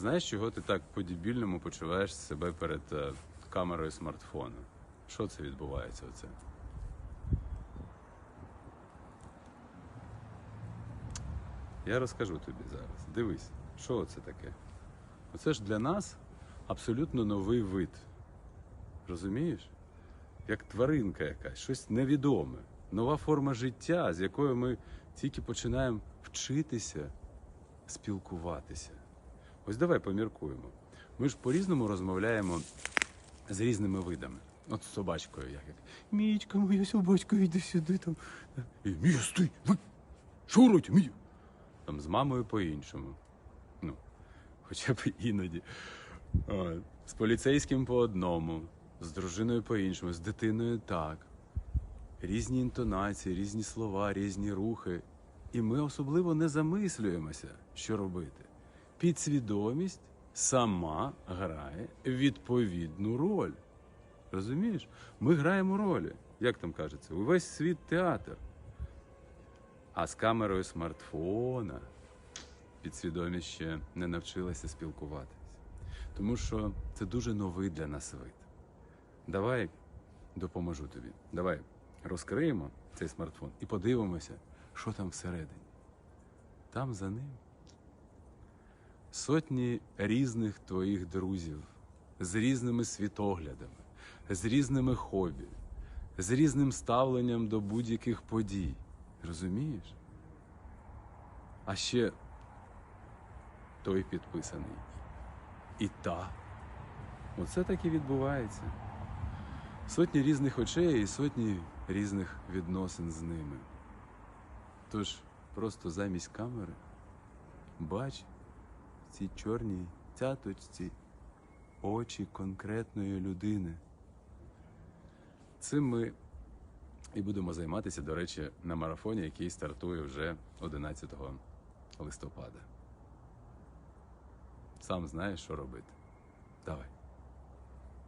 Знаєш, чого ти так по-дебільному почуваєш себе перед е, камерою смартфону? Що це відбувається оце? Я розкажу тобі зараз. Дивись, що це таке? Оце ж для нас абсолютно новий вид. Розумієш? Як тваринка якась, щось невідоме, нова форма життя, з якою ми тільки починаємо вчитися спілкуватися. Ось давай поміркуємо. Ми ж по-різному розмовляємо з різними видами. От з собачкою, як Мічка, моя собачка, йди сюди там. І Мія, стій! Ви що робите? Там з мамою по-іншому. Ну, хоча б іноді. От. З поліцейським по одному, з дружиною по-іншому, з дитиною так. Різні інтонації, різні слова, різні рухи. І ми особливо не замислюємося, що робити. Підсвідомість сама грає відповідну роль. Розумієш? Ми граємо ролі, як там кажеться, увесь світ театр. А з камерою смартфона підсвідомість ще не навчилася спілкуватись. Тому що це дуже новий для нас вид. Давай допоможу тобі. Давай розкриємо цей смартфон і подивимося, що там всередині. Там за ним сотні різних твоїх друзів з різними світоглядами, з різними хобі, з різним ставленням до будь-яких подій. Розумієш? А ще той підписаний. І та. Оце так і відбувається. Сотні різних очей і сотні різних відносин з ними. Тож просто замість камери бач цій чорній цяточці очі конкретної людини. Цим ми і будемо займатися, до речі, на марафоні, який стартує вже 11 листопада. Сам знаєш, що робити. Давай.